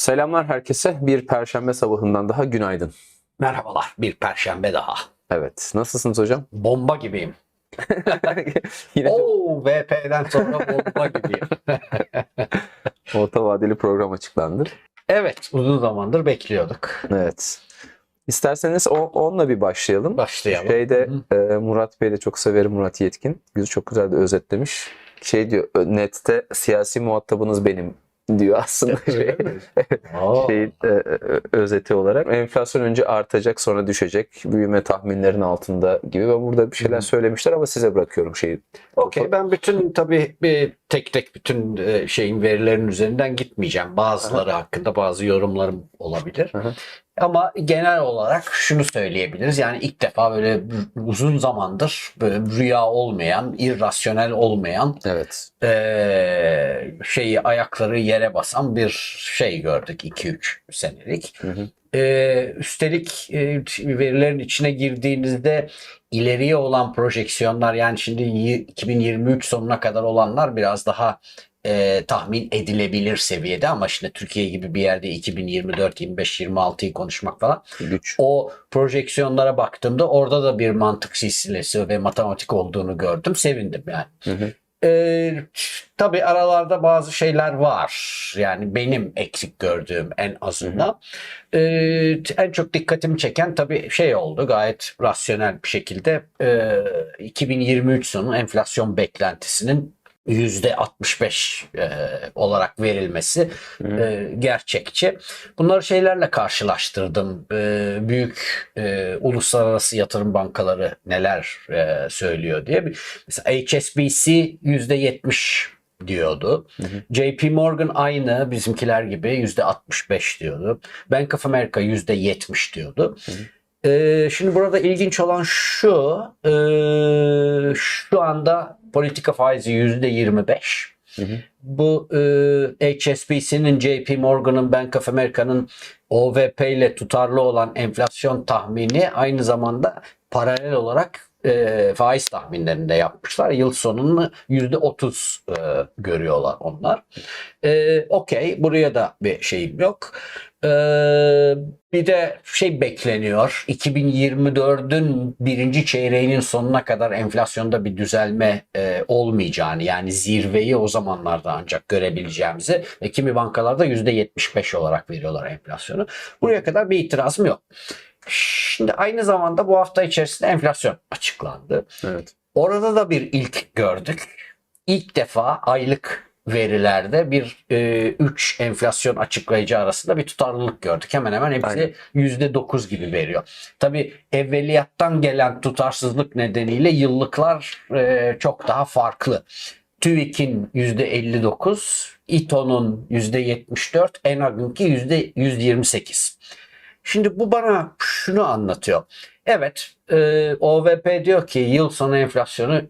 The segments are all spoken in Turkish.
Selamlar herkese. Bir perşembe sabahından daha günaydın. Merhabalar, bir perşembe daha. Evet. Nasılsınız hocam? Bomba gibiyim. Yine Oo, VP'den sonra bomba gibiyim. orta vadeli program açıklandı. evet, uzun zamandır bekliyorduk. Evet. İsterseniz o, onunla bir başlayalım. Başlayalım. Şeyde e, Murat Bey de çok severim Murat Yetkin. Çok güzel de özetlemiş. Şey diyor nette siyasi muhatabınız benim diyor aslında şey, şeyin e, e, özeti olarak. Enflasyon önce artacak sonra düşecek. Büyüme tahminlerin altında gibi ve burada bir şeyler Hı. söylemişler ama size bırakıyorum şeyi. Okey, ben bütün tabii bir tek tek bütün e, şeyin verilerin üzerinden gitmeyeceğim. Bazıları hakkında bazı yorumlarım olabilir. Hı. Ama genel olarak şunu söyleyebiliriz. Yani ilk defa böyle uzun zamandır böyle rüya olmayan, irrasyonel olmayan Evet. eee, şeyi ayakları yere basan bir şey gördük 2-3 senelik. Hı hı. Eee, üstelik e, verilerin içine girdiğinizde ileriye olan projeksiyonlar yani şimdi y- 2023 sonuna kadar olanlar biraz daha e, tahmin edilebilir seviyede ama şimdi Türkiye gibi bir yerde 2024, 25, 26'yı konuşmak falan Güç. o projeksiyonlara baktığımda orada da bir mantık silsilesi ve matematik olduğunu gördüm. Sevindim yani. Hı hı. Ee, tabii aralarda bazı şeyler var. Yani benim eksik gördüğüm en azından. Ee, en çok dikkatimi çeken tabii şey oldu. Gayet rasyonel bir şekilde e, 2023 sonu enflasyon beklentisinin %65 e, olarak verilmesi e, gerçekçi. Bunları şeylerle karşılaştırdım. E, büyük e, uluslararası yatırım bankaları neler e, söylüyor diye. Mesela HSBC %70 diyordu. Hı hı. JP Morgan aynı bizimkiler gibi %65 diyordu. Bank of America %70 diyordu. Hı hı. Ee, şimdi burada ilginç olan şu, e, şu anda politika faizi %25. Hı hı. Bu e, HSBC'nin, JP Morgan'ın, Bank of America'nın OVP ile tutarlı olan enflasyon tahmini aynı zamanda paralel olarak e, faiz tahminlerinde yapmışlar. Yıl sonunu %30 e, görüyorlar onlar. E, Okey, buraya da bir şeyim yok. E, bir de şey bekleniyor. 2024'ün birinci çeyreğinin sonuna kadar enflasyonda bir düzelme e, olmayacağını yani zirveyi o zamanlarda ancak görebileceğimizi ve kimi bankalarda %75 olarak veriyorlar enflasyonu. Buraya kadar bir itirazım yok. Şimdi aynı zamanda bu hafta içerisinde enflasyon açıklandı. Evet. Orada da bir ilk gördük. İlk defa aylık verilerde bir 3 enflasyon açıklayıcı arasında bir tutarlılık gördük. Hemen hemen hepsi Aynen. %9 gibi veriyor. Tabii evveliyattan gelen tutarsızlık nedeniyle yıllıklar e, çok daha farklı. TÜİK'in %59, İTO'nun %74, ENAG'ınki %128. Şimdi bu bana şunu anlatıyor. Evet, e, OVP diyor ki yıl sonu enflasyonu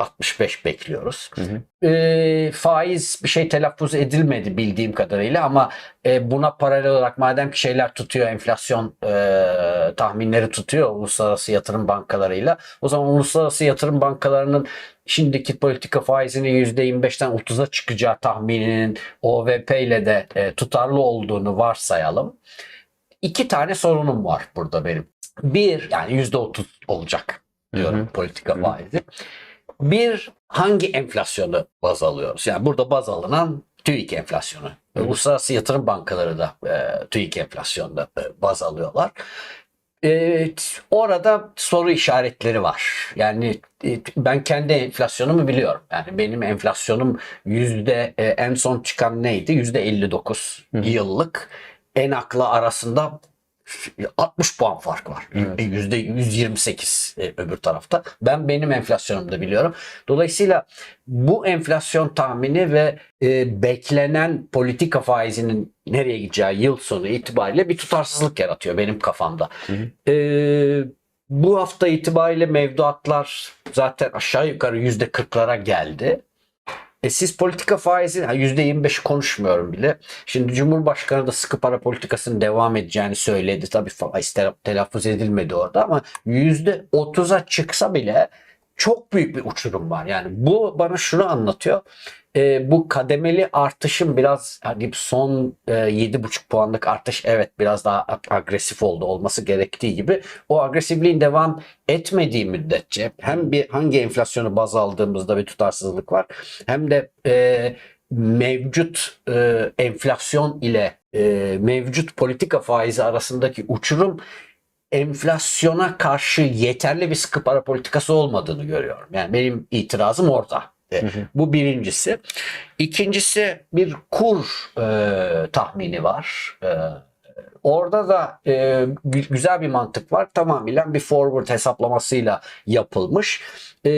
%65 bekliyoruz. Hı hı. E, faiz bir şey telaffuz edilmedi bildiğim kadarıyla ama e, buna paralel olarak madem ki şeyler tutuyor enflasyon e, tahminleri tutuyor uluslararası yatırım bankalarıyla o zaman uluslararası yatırım bankalarının şimdiki politika faizinin %25'ten 30'a çıkacağı tahmininin OVP ile de e, tutarlı olduğunu varsayalım. İki tane sorunum var burada benim. Bir yani %30 olacak diyorum Hı hı. politika Hı hı. Bir hangi enflasyonu baz alıyoruz? Yani burada baz alınan TÜİK enflasyonu. Hı. Uluslararası yatırım bankaları da e, TÜİK enflasyonunda e, baz alıyorlar. Evet, orada soru işaretleri var. Yani e, ben kendi enflasyonumu biliyorum. Yani benim enflasyonum yüzde e, en son çıkan neydi? Yüzde 59 Hı hı. yıllık. Enak'la arasında 60 puan fark var. Evet. E, Yüzde 128 e, öbür tarafta. Ben benim enflasyonumu da biliyorum. Dolayısıyla bu enflasyon tahmini ve e, beklenen politika faizinin nereye gideceği yıl sonu itibariyle bir tutarsızlık yaratıyor benim kafamda. Hı hı. E, bu hafta itibariyle mevduatlar zaten aşağı yukarı yüzde kırklara geldi. E siz politika faizi ha, %25 konuşmuyorum bile. Şimdi Cumhurbaşkanı da sıkı para politikasının devam edeceğini söyledi. Tabii faiz tela- telaffuz edilmedi orada ama %30'a çıksa bile çok büyük bir uçurum var. Yani bu bana şunu anlatıyor. Ee, bu kademeli artışın biraz hani son e, 7,5 puanlık artış evet biraz daha ag- agresif oldu olması gerektiği gibi o agresifliğin devam etmediği müddetçe hem bir hangi enflasyonu baz aldığımızda bir tutarsızlık var hem de e, mevcut e, enflasyon ile e, mevcut politika faizi arasındaki uçurum enflasyona karşı yeterli bir sıkı para politikası olmadığını görüyorum. Yani benim itirazım orada. E, Bu birincisi. İkincisi bir kur e, tahmini var. E, orada da e, gü- güzel bir mantık var. Tamamıyla bir forward hesaplamasıyla yapılmış. E,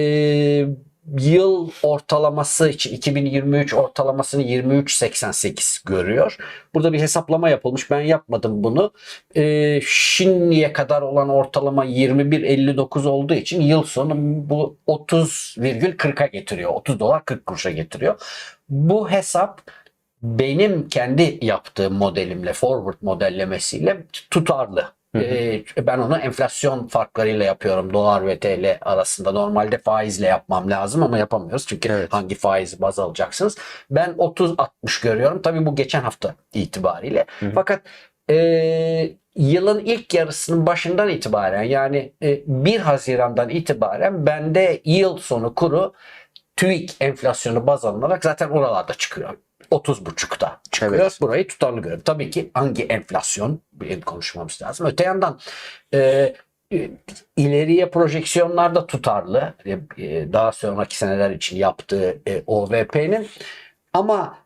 yıl ortalaması için 2023 ortalamasını 23.88 görüyor. Burada bir hesaplama yapılmış. Ben yapmadım bunu. Ee, şimdiye kadar olan ortalama 21.59 olduğu için yıl sonu bu 30,40'a getiriyor. 30 dolar 40 kuruşa getiriyor. Bu hesap benim kendi yaptığım modelimle forward modellemesiyle tutarlı. Ee, ben onu enflasyon farklarıyla yapıyorum dolar ve TL arasında. Normalde faizle yapmam lazım ama yapamıyoruz. Çünkü Evet. hangi faizi baz alacaksınız? Ben 30-60 görüyorum. Tabii bu geçen hafta itibariyle. Fakat e, yılın ilk yarısının başından itibaren yani e, 1 Haziran'dan itibaren bende yıl sonu kuru TÜİK enflasyonu baz alınarak zaten oralarda çıkıyor. 30.5'ta çıkıyor. Evet. Burayı tutarlı görüyorum. Tabii ki hangi enflasyon bir konuşmamız lazım. Öte yandan e, e, ileriye projeksiyonlarda tutarlı. E, e, daha sonraki seneler için yaptığı e, OVP'nin ama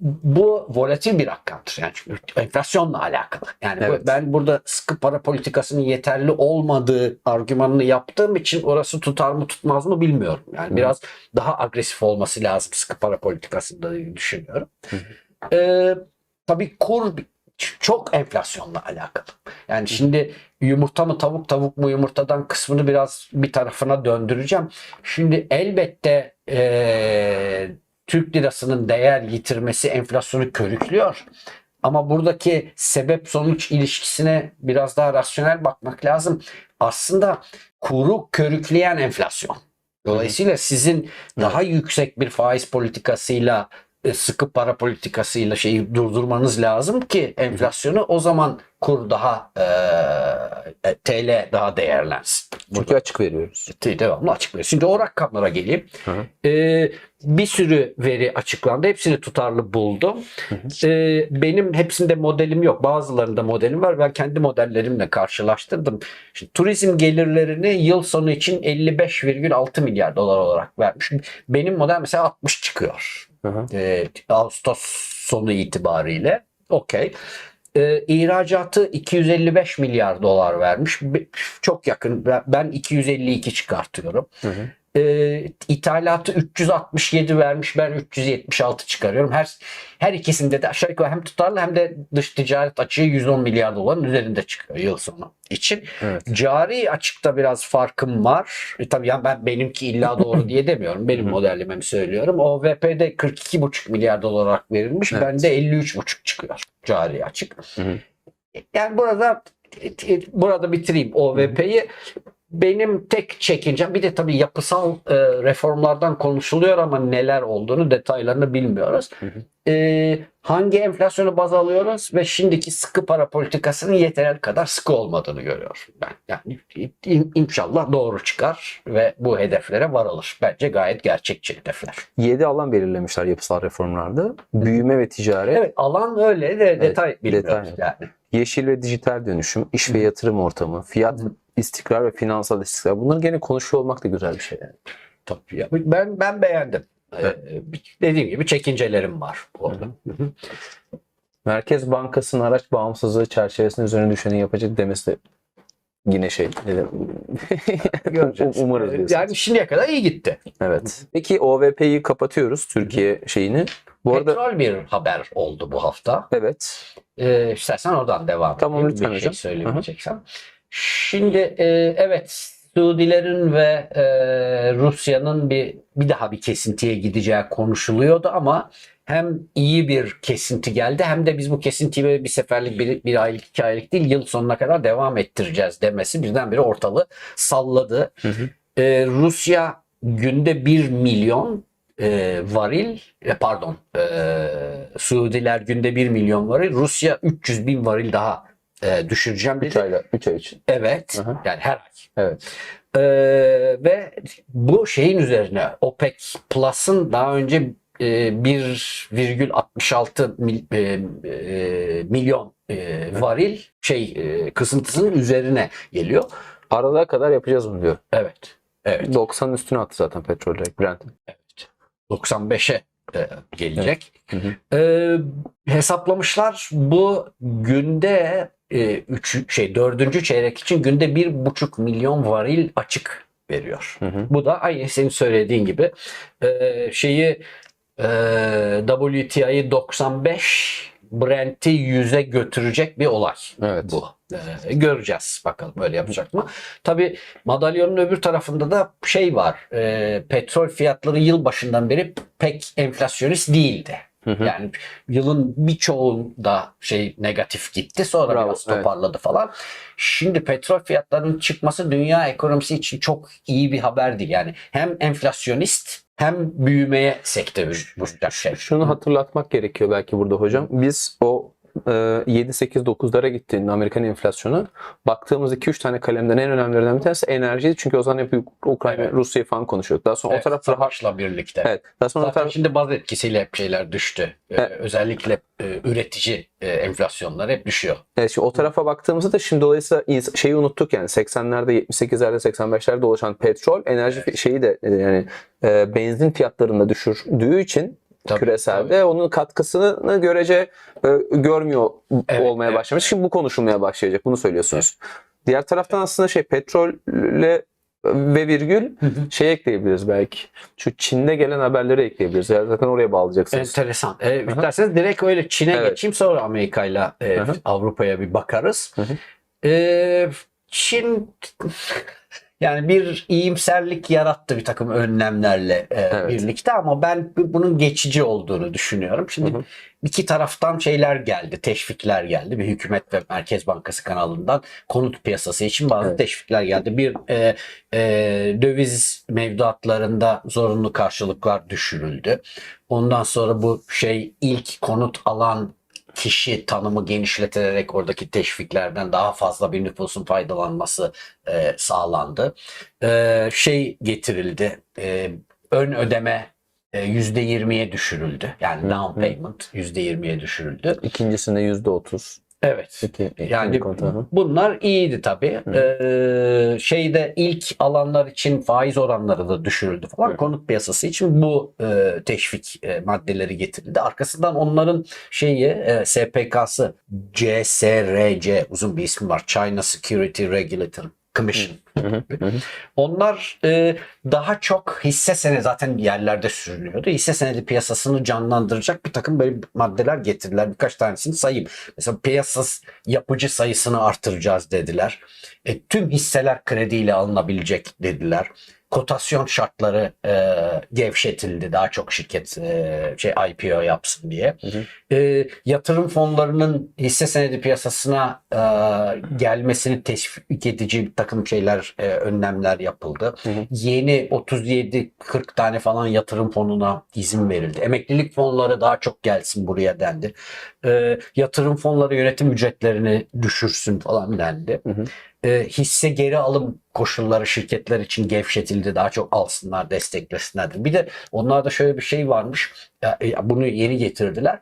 bu volatil bir rakamdır. Yani çünkü enflasyonla alakalı. Yani Evet. ben burada sıkı para politikasının yeterli olmadığı argümanını yaptığım için orası tutar mı tutmaz mı bilmiyorum. Yani biraz daha agresif olması lazım sıkı para politikasında diye düşünüyorum. Ee, tabii kur çok enflasyonla alakalı. Yani şimdi yumurta mı tavuk tavuk mu yumurtadan kısmını biraz bir tarafına döndüreceğim. Şimdi elbette ee, Türk lirasının değer yitirmesi enflasyonu körüklüyor. Ama buradaki sebep sonuç ilişkisine biraz daha rasyonel bakmak lazım. Aslında kuru körükleyen enflasyon. Dolayısıyla sizin daha yüksek bir faiz politikasıyla sıkı para politikasıyla şeyi durdurmanız lazım ki enflasyonu o zaman kur daha e, TL daha değerlensin. Çünkü açık veriyoruz. Devamlı açık veriyor. Şimdi o rakamlara geleyim. Hı hı. Ee, bir sürü veri açıklandı. Hepsini tutarlı buldum. Ee, benim hepsinde modelim yok. Bazılarında modelim var. Ben kendi modellerimle karşılaştırdım. Şimdi, turizm gelirlerini yıl sonu için 55,6 milyar dolar olarak vermiş. Benim model mesela 60 çıkıyor. Ee, Ağustos sonu itibariyle. Okey. Ee, ihracatı 255 milyar dolar vermiş. Çok yakın. Ben 252 çıkartıyorum. Hı hı. Ee, ithalatı 367 vermiş. Ben 376 çıkarıyorum. Her her ikisinde de aşağı yukarı hem tutarlı hem de dış ticaret açığı 110 milyar doların üzerinde çıkıyor yıl sonu için. Evet. Cari açıkta biraz farkım var. E, tabii yani ben benimki illa doğru diye demiyorum. Benim modellememi söylüyorum. OVP'de 42,5 milyar dolar olarak verilmiş. Evet. Bende 53,5 çıkıyor cari açık. Hı hı. Yani burada burada bitireyim OVP'yi. Benim tek çekincem bir de tabii yapısal e, reformlardan konuşuluyor ama neler olduğunu detaylarını bilmiyoruz. Hı hı. E, hangi enflasyonu baz alıyoruz ve şimdiki sıkı para politikasının yeterli kadar sıkı olmadığını görüyorum ben. Yani in- inşallah doğru çıkar ve bu hedeflere varılır. Bence gayet gerçekçi hedefler. 7 alan belirlemişler yapısal reformlarda. Büyüme ve ticaret, Evet alan öyle de detay bilmiyoruz detay. yani. yeşil ve dijital dönüşüm, iş ve yatırım ortamı, fiyat istikrar ve finansal istikrar. Bunları gene konuşuyor olmak da güzel bir şey. Yani. Tabii ya. Ben ben beğendim. Evet. Ee, dediğim gibi çekincelerim var bu arada. Merkez Bankası'nın araç bağımsızlığı çerçevesinde üzerine düşeni yapacak demesi de yine şey. ne de- Göreceğiz. Umarız diyorsunuz. Yani şimdiye kadar iyi gitti. Evet. Peki OVP'yi kapatıyoruz Türkiye şeyini. Bu arada Petrol bir haber oldu bu hafta. evet. Ee, istersen oradan devam Tamam, lütfen bir hocam. şey söylemeyeceksen. Şimdi e, evet Suudilerin ve e, Rusya'nın bir bir daha bir kesintiye gideceği konuşuluyordu ama hem iyi bir kesinti geldi hem de biz bu kesintiyi bir seferlik bir, bir aylık iki aylık değil yıl sonuna kadar devam ettireceğiz demesi birdenbire ortalığı salladı. Hı hı. e, Rusya günde 1 milyon e, varil e, pardon e, Suudiler günde 1 milyon varil Rusya 300 bin varil daha e, düşüreceğim 3 dedi. ayla 3 ay için. Evet. Aha. Yani her ay. Evet. Ee, ve bu şeyin üzerine OPEC Plus'ın daha önce e, 1,66 mil- e, e, milyon e, varil şey e, kısıntısının üzerine geliyor. Aralığa kadar yapacağız bunu diyor. Evet. Evet. 90'ın üstüne attı zaten petrol direkt Brent. 95'e e, gelecek. Hı hı. Ee, hesaplamışlar bu günde e, üç, şey dördüncü çeyrek için günde bir buçuk milyon varil açık veriyor. Hı hı. Bu da aynı senin söylediğin gibi e, şeyi e, WTI'yi 95 Brent'i 100'e götürecek bir olay Evet. bu. E, göreceğiz bakalım böyle yapacak mı? Tabi madalyonun öbür tarafında da şey var. e, petrol fiyatları yıl başından beri pek enflasyonist değildi. Hı hı. Yani yılın birçoğunda şey negatif gitti. Sonra Bravo, biraz evet. toparladı falan. Şimdi petrol fiyatlarının çıkması dünya ekonomisi için çok iyi bir haber değil. Yani hem enflasyonist hem büyümeye sekte vuracak şey. Şunu hatırlatmak gerekiyor belki burada hocam. Biz o 7-8-9'lara gittiğinde Amerikan enflasyonu baktığımız 2-3 tane kalemden en önemlilerinden bir tanesi enerjiydi. Çünkü o zaman hep Ukrayna, Evet. Rusya'yı falan konuşuyorduk. Daha sonra Evet, o taraf rahat. savaşla birlikte. Evet. Daha sonra Zaten taraf şimdi baz etkisiyle hep şeyler düştü. Ee, Evet. özellikle e, üretici e, enflasyonlar hep düşüyor. Evet, şimdi o tarafa baktığımızda da şimdi dolayısıyla şeyi unuttuk yani 80'lerde 78'lerde 85'lerde dolaşan petrol enerji fi- şeyi de e, yani e, benzin fiyatlarını da düşürdüğü için Tabii, küreselde onun katkısını görece e, görmüyor Evet, olmaya evet, başlamış. Şimdi bu konuşulmaya başlayacak. Bunu söylüyorsunuz. Diğer taraftan aslında şey petrolle ve virgül şey ekleyebiliriz belki. Şu Çin'de gelen haberleri ekleyebiliriz. Yani zaten oraya bağlayacaksınız. Enteresan. E, isterseniz direkt öyle Çin'e Evet. geçeyim sonra Amerika'yla e. Avrupa'ya bir bakarız. E, Çin yani bir iyimserlik yarattı bir takım önlemlerle e, Evet. birlikte ama ben bu- bunun geçici olduğunu düşünüyorum. Şimdi Hı hı. iki taraftan şeyler geldi, teşvikler geldi. Bir hükümet ve Merkez Bankası kanalından konut piyasası için bazı Evet. teşvikler geldi. Bir e, e, döviz mevduatlarında zorunlu karşılıklar düşürüldü. Ondan sonra bu şey ilk konut alan kişi tanımı genişletilerek oradaki teşviklerden daha fazla bir nüfusun faydalanması e, sağlandı. E, şey getirildi. e, ön ödeme e, %20'ye düşürüldü. Yani down payment %20'ye düşürüldü. İkincisinde %30. Evet. İkinci Yani bunlar iyiydi tabii. Hı. Ee, şeyde ilk alanlar için faiz oranları da düşürüldü falan. Hı. Konut piyasası için bu e, teşvik e, maddeleri getirildi. Arkasından onların şeyi e, SPK'sı CSRC uzun bir ismi var. China Security Regulatory Commission. Onlar e, daha çok hisse senedi zaten yerlerde sürünüyordu. Hisse senedi piyasasını canlandıracak bir takım böyle maddeler getirdiler. Birkaç tanesini sayayım. Mesela piyasa yapıcı sayısını artıracağız dediler. E, tüm hisseler krediyle alınabilecek dediler. Kotasyon şartları e, gevşetildi. Daha çok şirket e, şey IPO yapsın diye. Hı hı. E, yatırım fonlarının hisse senedi piyasasına e, gelmesini teşvik edici bir takım şeyler, e, önlemler yapıldı. Hı hı. Yeni 37-40 tane falan yatırım fonuna izin verildi. Emeklilik fonları daha çok gelsin buraya dendi. E, yatırım fonları yönetim ücretlerini düşürsün falan dendi. Hı hı. E, hisse geri alım koşulları şirketler için gevşetildi. Daha çok alsınlar, desteklesinler. Bir de onlarda şöyle bir şey varmış. Ya, e, bunu yeni getirdiler.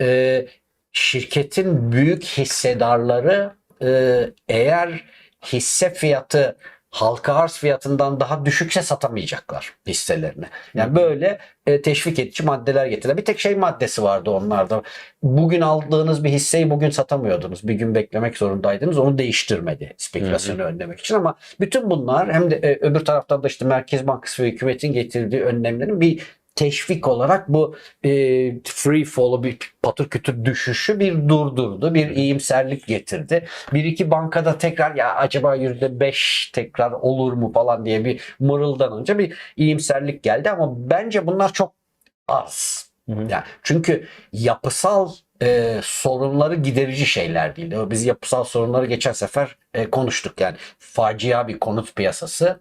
E, şirketin büyük hissedarları e, eğer hisse fiyatı halka arz fiyatından daha düşükse satamayacaklar hisselerini. Yani böyle e, teşvik edici maddeler getirdiler. Bir tek şey maddesi vardı onlarda. Bugün aldığınız bir hisseyi bugün satamıyordunuz. Bir gün beklemek zorundaydınız. Onu değiştirmedi spekülasyonu önlemek için ama bütün bunlar hem de e, öbür taraftan da işte Merkez Bankası ve hükümetin getirdiği önlemlerin bir teşvik olarak bu e, free fall'u bir patır kütür düşüşü bir durdurdu. Bir iyimserlik getirdi. Bir iki bankada tekrar ya acaba yüzde beş tekrar olur mu falan diye bir mırıldanınca bir iyimserlik geldi ama bence bunlar çok az. Yani çünkü yapısal e, sorunları giderici şeyler değil. Biz yapısal sorunları geçen sefer e, konuştuk yani facia bir konut piyasası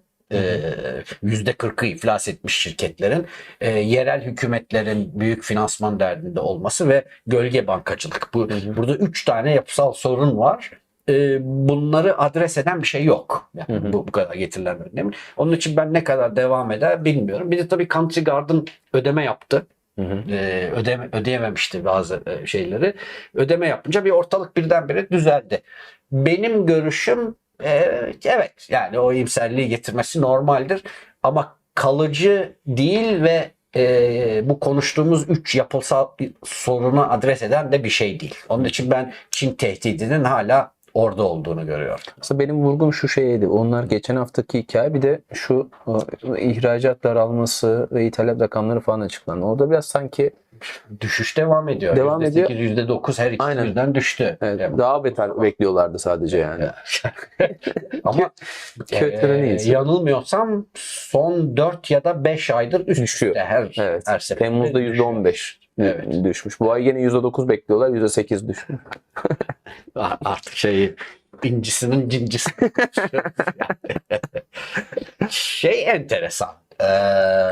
Yüzde kırkı iflas etmiş şirketlerin, e, yerel hükümetlerin büyük finansman derdinde olması ve gölge bankacılık. Bu burada üç tane yapısal sorun var. Ee, bunları adres eden bir şey yok. Yani Hı hı. bu, bu kadar getirilen önlem. Onun için ben ne kadar devam eder bilmiyorum. Bir de tabii Country Garden ödeme yaptı. Hı hı. Ee, ödeme, ödeyememişti bazı e, şeyleri. Ödeme yapınca bir ortalık birdenbire düzeldi. Benim görüşüm e, evet yani o iyimserliği getirmesi normaldir ama kalıcı değil ve e, bu konuştuğumuz üç yapısal sorunu adres eden de bir şey değil. Onun için ben Çin tehdidinin hala orada olduğunu görüyorum. Aslında benim vurgum şu şeydi. Onlar geçen haftaki hikaye bir de şu e, ihracat daralması ve ithalat rakamları falan açıklandı. Orada biraz sanki Düşüş devam ediyor. Devam ediyor. %8, %9 her ikisi Aynen. birden düştü. evet, Yani- daha beter bekliyorlardı sadece yani. Ama eee, neyse. yanılmıyorsam son 4 ya da 5 aydır üst Düşüyor. her, Evet. her seferinde Temmuz'da düşüyor. %15 Evet. düşmüş. Bu ay yine %9 bekliyorlar. %8 düşmüş. Artık şey incisinin cincisi. şey enteresan. Eee,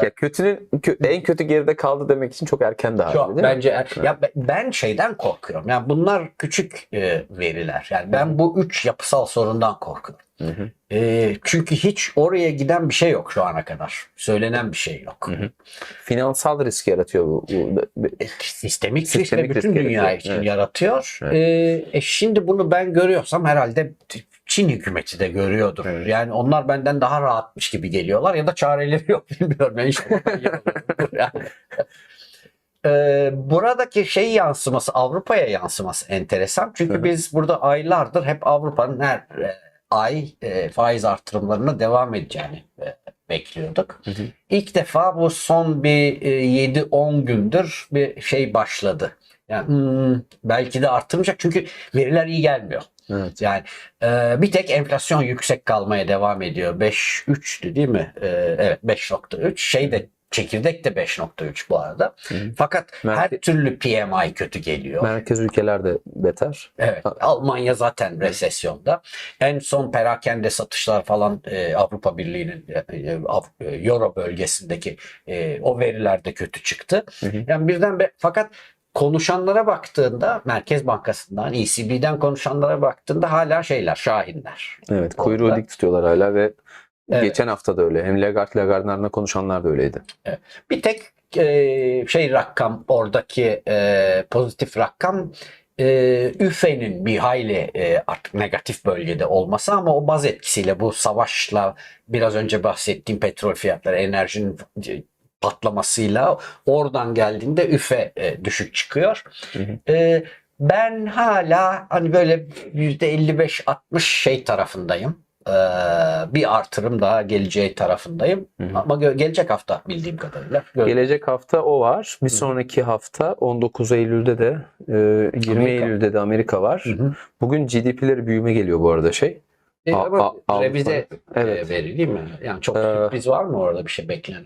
Ya kötünün kö- en kötü geride kaldı demek için çok erken daha. Çok değil mi? bence ya ben- ben şeyden korkuyorum. Yani bunlar küçük e, veriler. Yani ben bu üç yapısal sorundan korkuyorum. Hı hı. E, çünkü hiç oraya giden bir şey yok şu ana kadar. Söylenen bir şey yok. Hı hı. Finansal risk yaratıyor bu. bu- E, Sistemik, risk Sistemik de bütün risk dünya yaratıyor. için Evet. yaratıyor. Evet. E, e, şimdi bunu ben görüyorsam herhalde Çin hükümeti de görüyordur. Evet. Yani onlar benden daha rahatmış gibi geliyorlar ya da çareleri yok bilmiyorum. Ben. Yani. Ee, buradaki şey yansıması Avrupa'ya yansıması enteresan. Çünkü Hı hı. biz burada aylardır hep Avrupa'nın her e, ay e, faiz artırımlarına devam edeceğini e, bekliyorduk. Hı hı. İlk defa bu son bir e, 7-10 gündür bir şey başladı. Yani hmm, belki de arttırmayacak çünkü veriler iyi gelmiyor. Evet. Yani e, bir tek enflasyon yüksek kalmaya devam ediyor. 5.3'tü değil mi? E, evet 5.3. Şey de çekirdek de 5.3 bu arada. Hı. Fakat Merke- her türlü PMI kötü geliyor. Merkez ülkeler de beter. Evet. Almanya zaten resesyonda. En son perakende satışlar falan e, Avrupa Birliği'nin e, e, Av- e, Euro bölgesindeki e, o veriler de kötü çıktı. Hı hı. Yani birden be- fakat konuşanlara baktığında Merkez Bankası'ndan, ECB'den konuşanlara baktığında hala şeyler, şahinler. Evet. Kuyruğu dik tutuyorlar hala ve Evet. geçen hafta da öyle. Hem Lagarde Lagarde'ın konuşanlar da öyleydi. Bir tek e, şey rakam oradaki e, pozitif rakam e, üfenin bir hayli e, artık negatif bölgede olması ama o baz etkisiyle bu savaşla biraz önce bahsettiğim petrol fiyatları enerjinin patlamasıyla oradan geldiğinde üfe e, düşük çıkıyor. Hı hı. E, ben hala hani böyle %55-60 şey tarafındayım. E, bir artırım daha geleceği tarafındayım. Hı hı. Ama gö- gelecek hafta bildiğim kadarıyla. Gör- Gelecek hafta o var. Bir Hı. sonraki hafta 19 Eylül'de de e, 20 Amerika. Eylül'de de Amerika var. Hı hı. Bugün GDP'leri büyüme geliyor bu arada şey. E, A- ama A- Avrupa. revize Evet. e, veri değil mi? Yani çok Ee, sürpriz var mı orada bir şey beklenen?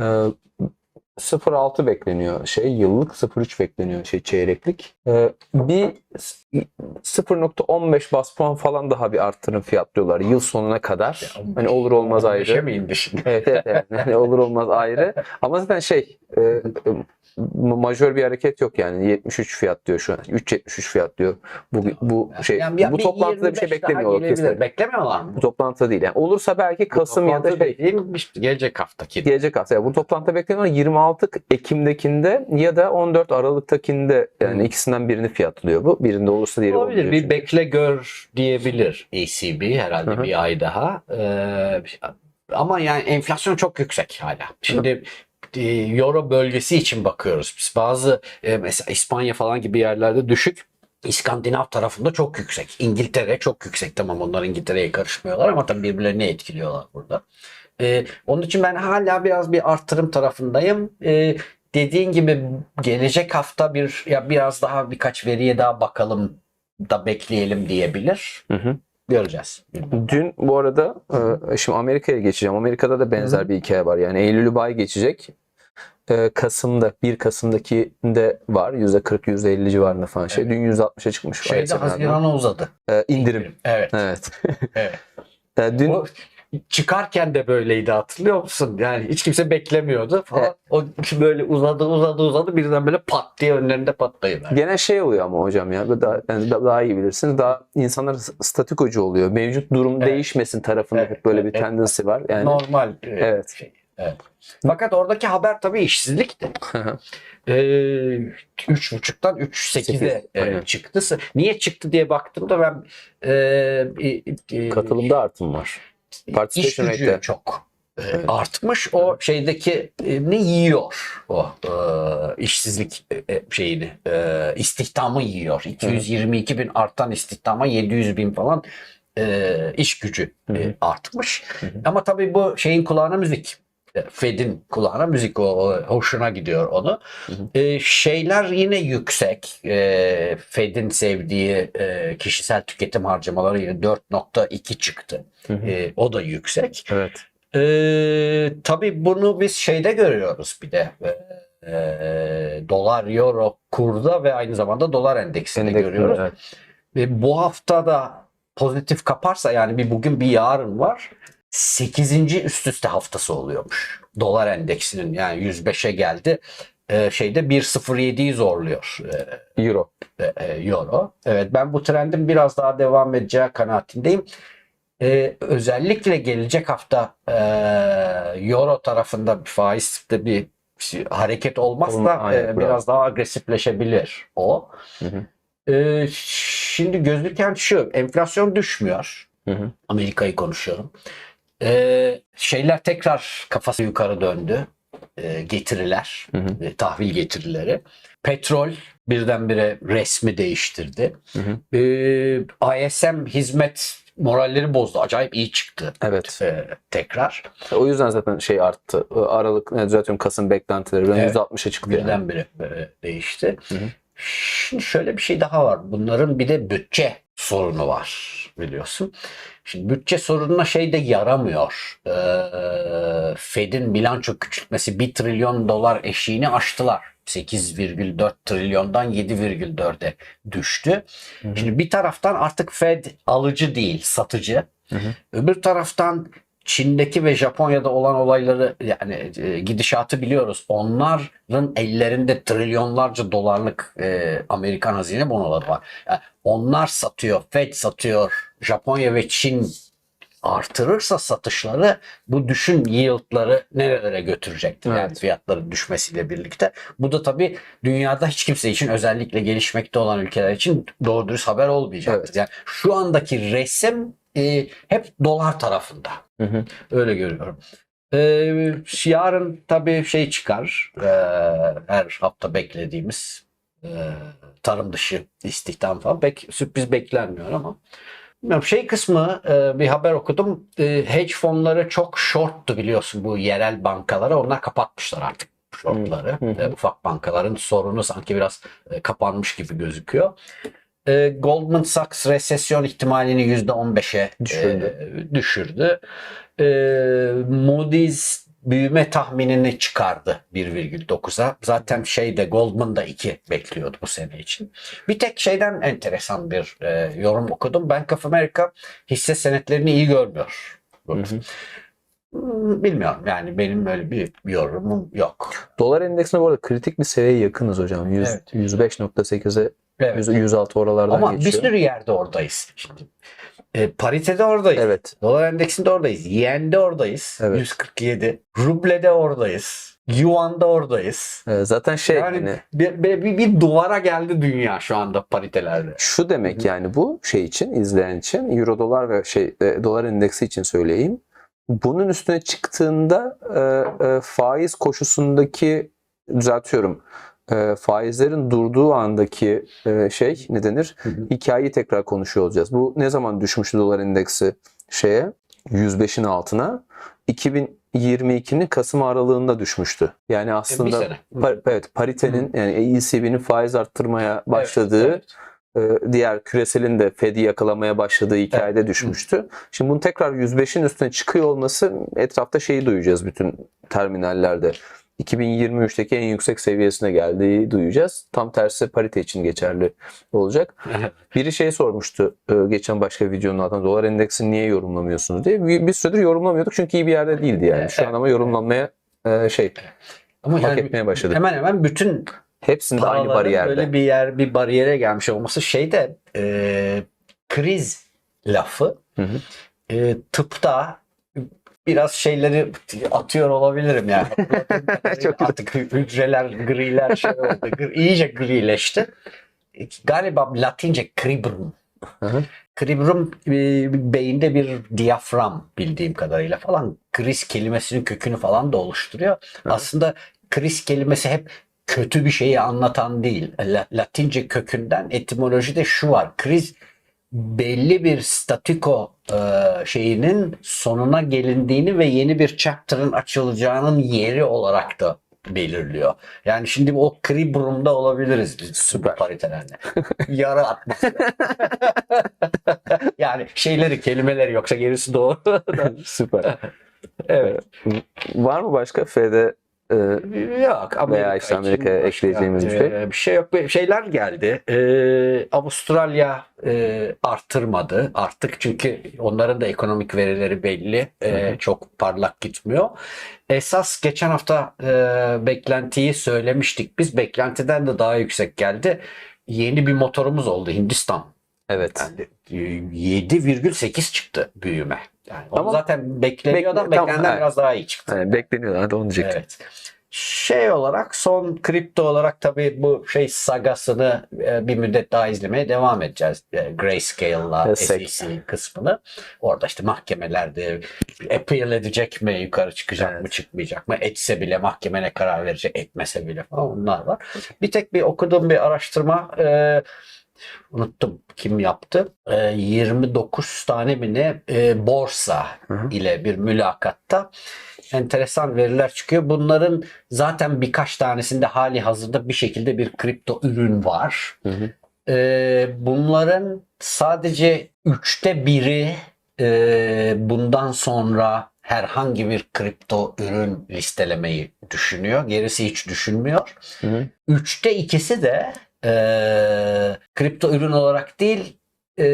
Ee, 0.6 bekleniyor şey yıllık 0.3 bekleniyor şey çeyreklik. Ee, bir 0.15 bas puan falan daha bir arttırım fiyatlıyorlar yıl sonuna kadar. Ya, Hani olur olmaz şey ayrı. mi indi şimdi? Evet evet evet. Yani olur olmaz ayrı. Ama zaten şey e, majör bir hareket yok yani 73 fiyat diyor şu an. 3.73 fiyat diyor. Bu bu şey Yani bir- bu bir toplantıda bir şey 25 daha beklemiyorlar kesin. Beklemiyorlar mı? Bu toplantıda değil. Yani olursa belki Kasım ya da şey işte gelecek haftaki. gelecek hafta. Yani bu toplantıda bekleniyor 26 Ekim'dekinde ya da 14 Aralık'takinde yani Hı. ikisinden birini fiyatlıyor bu. Birinde olursa diğeri Olabilir. olmuyor Bir bekle gör diyebilir ECB herhalde Hı hı. bir ay daha. Ee, ama yani enflasyon çok yüksek hala. Şimdi e, Euro bölgesi için bakıyoruz. Biz bazı e, mesela İspanya falan gibi yerlerde düşük. İskandinav tarafında çok yüksek. İngiltere çok yüksek. Tamam onlar İngiltere'ye karışmıyorlar ama tabii birbirlerini etkiliyorlar burada. Ee, onun için ben hala biraz bir artırım tarafındayım. Ee, dediğin gibi gelecek hafta bir ya biraz daha birkaç veriye daha bakalım da bekleyelim diyebilir. Hı hı. Göreceğiz. Dün bu arada e, şimdi Amerika'ya geçeceğim. Amerika'da da benzer Hı hı. bir hikaye var. Yani Eylül'ü bay geçecek. E, Kasım'da 1 Kasım'daki de var. %40 %50 civarında falan şey. Evet. Dün %60'a çıkmış. Şeyde. Haziran'a uzadı. E, indirim. Evet. Evet. evet. E, dün Bu çıkarken de böyleydi hatırlıyor musun? Yani hiç kimse beklemiyordu falan. Evet. O böyle uzadı uzadı uzadı birden böyle pat diye önlerinde patlayıverdi. Gene şey oluyor ama hocam ya daha, yani da- daha iyi bilirsiniz. Daha insanlar s- statikocu oluyor. Mevcut durum Evet. değişmesin tarafında Evet, hep böyle evet, bir tendency var. Yani Normal e, Evet. şey. Evet. Fakat oradaki haber tabii işsizlikti. Üç buçuktan 3.8'e Sekiz, e, çıktı. Niye çıktı diye baktığımda ben e, e, e, katılımda artım var. İş gücü rate'te. çok e, Evet. artmış. O şeydeki e, ne yiyor o e, işsizlik şeyini e, istihdamı yiyor. 222 bin artan istihdama 700 bin falan e, iş gücü e, artmış. Hı hı. Ama tabii bu şeyin kulağına müzik. E, Fed'in kulağına müzik o, hoşuna gidiyor onu. Hı hı. E, şeyler yine yüksek. E, Fed'in sevdiği e, kişisel tüketim harcamaları yine 4.2 çıktı. Hı hı. E, o da yüksek. Evet. Ee, tabii bunu biz şeyde görüyoruz bir de. Ee, dolar euro kurda ve aynı zamanda dolar endeksinde Endeks- görüyoruz. evet. Ve bu hafta da pozitif kaparsa yani bir bugün bir yarın var. 8. üst üste haftası oluyormuş. Dolar endeksinin yani 105'e geldi. Ee, şeyde 1.07'yi zorluyor. Ee, Euro. e, e, euro. Evet ben bu trendin biraz daha devam edeceği kanaatindeyim. Ee, özellikle gelecek hafta e, euro tarafında bir faizde bir hareket olmazsa Olma- aynen, e, biraz daha agresifleşebilir o. Hı hı. Ee, şimdi gözüken şu enflasyon düşmüyor. Hı hı. Amerika'yı konuşuyorum. Ee, şeyler tekrar kafası yukarı döndü. Ee, getiriler, Hı hı. e, tahvil getirileri. Petrol birdenbire resmi değiştirdi. Hı hı. Ee, ISM hizmet moralleri bozdu. Acayip iyi çıktı Evet. e, tekrar. O yüzden zaten şey arttı. Aralık, ne düzeltiyorum Kasım beklentileri Evet. %60'a çıktı. yani. Birdenbire e, değişti. Hı hı. Şimdi şöyle bir şey daha var. Bunların bir de bütçe sorunu var biliyorsun. Şimdi bütçe sorununa şey de yaramıyor. Ee, Fed'in bilanço küçültmesi 1 trilyon dolar eşiğini aştılar. 8,4 trilyondan 7,4'e düştü. Hı hı. Şimdi bir taraftan artık Fed alıcı değil, satıcı. Hı hı. Öbür taraftan Çin'deki ve Japonya'da olan olayları yani e, gidişatı biliyoruz. Onların ellerinde trilyonlarca dolarlık e, Amerikan hazine bonoları var. Yani onlar satıyor, Fed satıyor, Japonya ve Çin artırırsa satışları bu düşün yield'ları nerelere götürecektir yani Evet. fiyatların düşmesiyle birlikte. Bu da tabii dünyada hiç kimse için özellikle gelişmekte olan ülkeler için doğru dürüst haber olmayacaktır. Evet. Yani şu andaki resim e, hep dolar tarafında. Hı hı. Öyle görüyorum. Ee, yarın tabii şey çıkar. Ee, her hafta beklediğimiz e, tarım dışı istihdam falan pek sürpriz beklenmiyor ama bilmiyorum. şey kısmı e, bir haber okudum. E, hedge fonları çok shorttu biliyorsun bu yerel bankalara. Onlar kapatmışlar artık shortları. E, ufak bankaların sorunu sanki biraz e, kapanmış gibi gözüküyor. E, Goldman Sachs resesyon ihtimalini %15'e Düşürdü. e, düşürdü. E, Moody's büyüme tahminini çıkardı 1,9'a. Zaten şeyde Goldman da 2 bekliyordu bu sene için. Bir tek şeyden enteresan bir e, yorum okudum. Bank of America hisse senetlerini iyi görmüyor. Hı hı. Hmm, Bilmiyorum yani benim öyle bir yorumum yok. Dolar endeksine bu arada kritik bir seviyeye yakınız hocam. 100, Evet. 105.8'e Evet. 100 106 oralardan Ama bir geçiyor. sürü yerde oradayız. Şimdi e, paritede oradayız. Evet. Dolar endeksinde oradayız. Yen'de oradayız. Evet. 147. Ruble'de oradayız. Yuan'da oradayız. Ee, Zaten şey Yani hani bir, bir, bir, bir duvara geldi dünya şu anda paritelerde. şu demek yani bu şey için izleyen için euro dolar ve şey e, dolar endeksi için söyleyeyim. Bunun üstüne çıktığında e, e, faiz koşusundaki düzeltiyorum. E, faizlerin durduğu andaki e, şey ne denir? Hı hı. Hikayeyi tekrar konuşuyor olacağız. Bu ne zaman düşmüştü dolar endeksi şeye 105'in altına? 2022'nin Kasım aralığında düşmüştü. Yani E, aslında sene. Pa- evet paritenin yani ECB'nin faiz arttırmaya başladığı Evet, e, diğer küreselin de Fed'i yakalamaya başladığı hikayede düşmüştü. Şimdi bunun tekrar 105'in üstüne çıkıyor olması etrafta şeyi duyacağız bütün terminallerde. 2023'teki en yüksek seviyesine geldiği duyacağız. Tam tersi parite için geçerli olacak. Biri şey sormuştu e, geçen başka videonun altında dolar endeksini niye yorumlamıyorsunuz diye. Bir, bir süredir yorumlamıyorduk çünkü iyi bir yerde değildi yani. Şu an ama yorumlanmaya e, şey Ama hak yani etmeye başladı. hemen hemen bütün Hepsinde aynı bariyerde. böyle bir yer bir bariyere gelmiş olması şeyde e, kriz lafı Hı hı. e, tıpta biraz şeyleri atıyor olabilirim yani. Çok. Artık hücreler griler şey oldu. Gri- iyice grileşti. Galiba Latince cribrum. Hı hı. Cribrum e, beyinde bir diyafram bildiğim kadarıyla falan. Kriz kelimesinin kökünü falan da oluşturuyor. Aslında kriz kelimesi hep kötü bir şeyi anlatan değil. La- Latince kökünden etimolojide şu var. Kriz belli bir statiko e, şeyinin sonuna gelindiğini ve yeni bir chapter'ın açılacağının yeri olarak da belirliyor. Yani şimdi o Kribrum'da olabiliriz biz Süper. paritelerde. Yara atması. yani şeyleri, kelimeleri yoksa gerisi doğru. Süper. evet. Var mı başka F'de e, Yok. Amerika işte için Amerika'ya ekleyeceğimiz bir e, şey. Bir şey yok. Şeyler geldi. Ee, Avustralya e, arttırmadı artık çünkü onların da ekonomik verileri belli. E, çok parlak gitmiyor. Esas geçen hafta e, beklentiyi söylemiştik. Biz beklentiden de daha yüksek geldi. Yeni bir motorumuz oldu Hindistan. evet. Yani e, 7,8 çıktı büyüme. Yani Ama zaten bekleniyordan bekle- beklenenden evet. biraz daha iyi çıktı. Yani bekleniyor. Hadi onu diyecektim. Evet. Şey olarak son kripto olarak tabii bu şey sagasını e, bir müddet daha izlemeye devam edeceğiz. E, Grayscale'la Evet, SEC kısmını. Orada işte mahkemelerde appeal edecek mi, yukarı çıkacak Evet. mı, çıkmayacak mı, etse bile mahkeme ne karar verecek, etmese bile falan onlar var. Bir tek bir okuduğum bir araştırma e, unuttum kim yaptı. E, 29 tane mi ne e, borsa Hı hı. ile bir mülakatta enteresan veriler çıkıyor. Bunların zaten birkaç tanesinde hali hazırda bir şekilde bir kripto ürün var. Hı hı. Ee, bunların sadece üçte biri e, bundan sonra herhangi bir kripto ürün listelemeyi düşünüyor. Gerisi hiç düşünmüyor. Hı hı. Üçte ikisi de e, kripto ürün olarak değil e,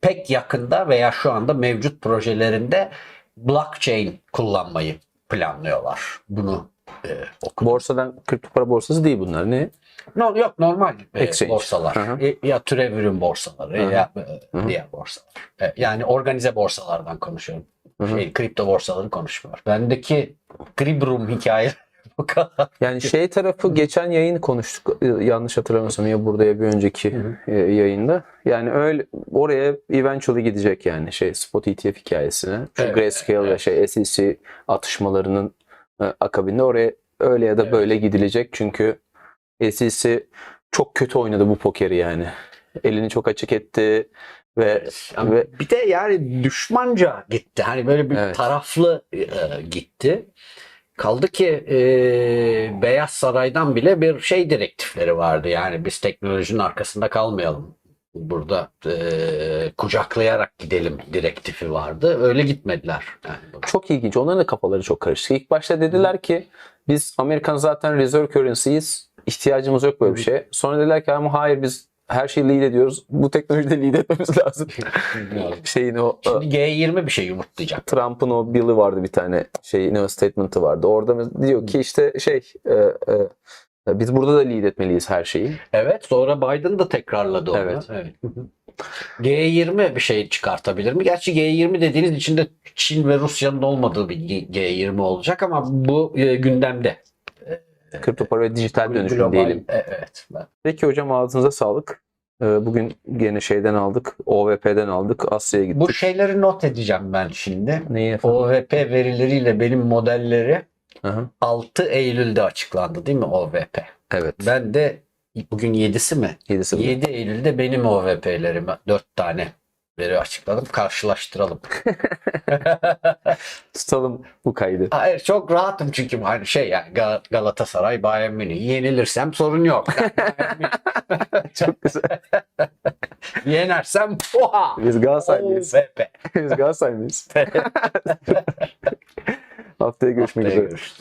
pek yakında veya şu anda mevcut projelerinde blockchain kullanmayı planlıyorlar. Bunu e, okudum. Borsadan kripto para borsası değil bunlar. Ne? No, yok normal e, Exchange. borsalar. Hı hı. E, ya türev ürün borsaları Hı hı. ya e, Hı hı. diğer borsalar. Yani organize borsalardan konuşuyorum. Hı hı. Şey, kripto borsaları konuşmuyor. Bendeki Kribrum hikaye bu kadar. Yani şey tarafı geçen yayın konuştuk e, yanlış hatırlamıyorsam ya burada ya bir önceki Hı e, yayında. Yani öyle oraya eventually gidecek yani şey spot ETF hikayesine. Şu Evet, Grayscale ve evet. şey SEC atışmalarının e, akabinde oraya öyle ya da Evet. böyle gidilecek. Çünkü SEC çok kötü oynadı bu pokeri yani. Elini çok açık etti ve Yani Ve- bir de yani düşmanca gitti. Hani böyle bir Evet. taraflı e, gitti. Kaldı ki e, Beyaz Saray'dan bile bir şey direktifleri vardı. Yani biz teknolojinin arkasında kalmayalım. Burada e, kucaklayarak gidelim direktifi vardı. Öyle gitmediler. Yani Çok ilginç. Onların da kafaları çok karışık. İlk başta dediler ki biz Amerikan zaten reserve currency'yiz. İhtiyacımız yok böyle bir şey. Sonra dediler ki ama hayır biz her şeyi lead ediyoruz. Bu teknolojide lead etmemiz lazım. Şeyin o e, Şimdi G20 bir şey yumurtlayacak. Trump'ın o bill'i vardı bir tane şey ne o statement'ı vardı. Orada diyor ki işte şey e, e, biz burada da lead etmeliyiz her şeyi. Evet sonra Biden da tekrarladı onu. Evet. G20 bir şey çıkartabilir mi? Gerçi G20 dediğiniz içinde Çin ve Rusya'nın olmadığı bir G- G20 olacak ama bu e, gündemde. Kripto para ve dijital dönüşüm Global- diyelim. E, Evet. Peki hocam ağzınıza sağlık. E, Bugün gene şeyden aldık. OVP'den aldık. Asya'ya gittik. Bu şeyleri not edeceğim ben şimdi. Neyi efendim? OVP verileriyle benim modelleri Aha. 6 Eylül'de açıklandı değil mi OVP? Evet. Ben de bugün 7'si mi? 7'si bu. 7 Eylül'de benim OVP'lerimi 4 tane veri açıkladım. Karşılaştıralım. Tutalım bu kaydı. Hayır çok rahatım çünkü hani şey yani Gal- Galatasaray Bayern Münih yenilirsem sorun yok. Çok güzel. Yenersem oha. Biz Galatasaraylıyız. OVP. Biz Galatasaraylıyız. Haftaya görüşmek Haftaya üzere. görüşürüz.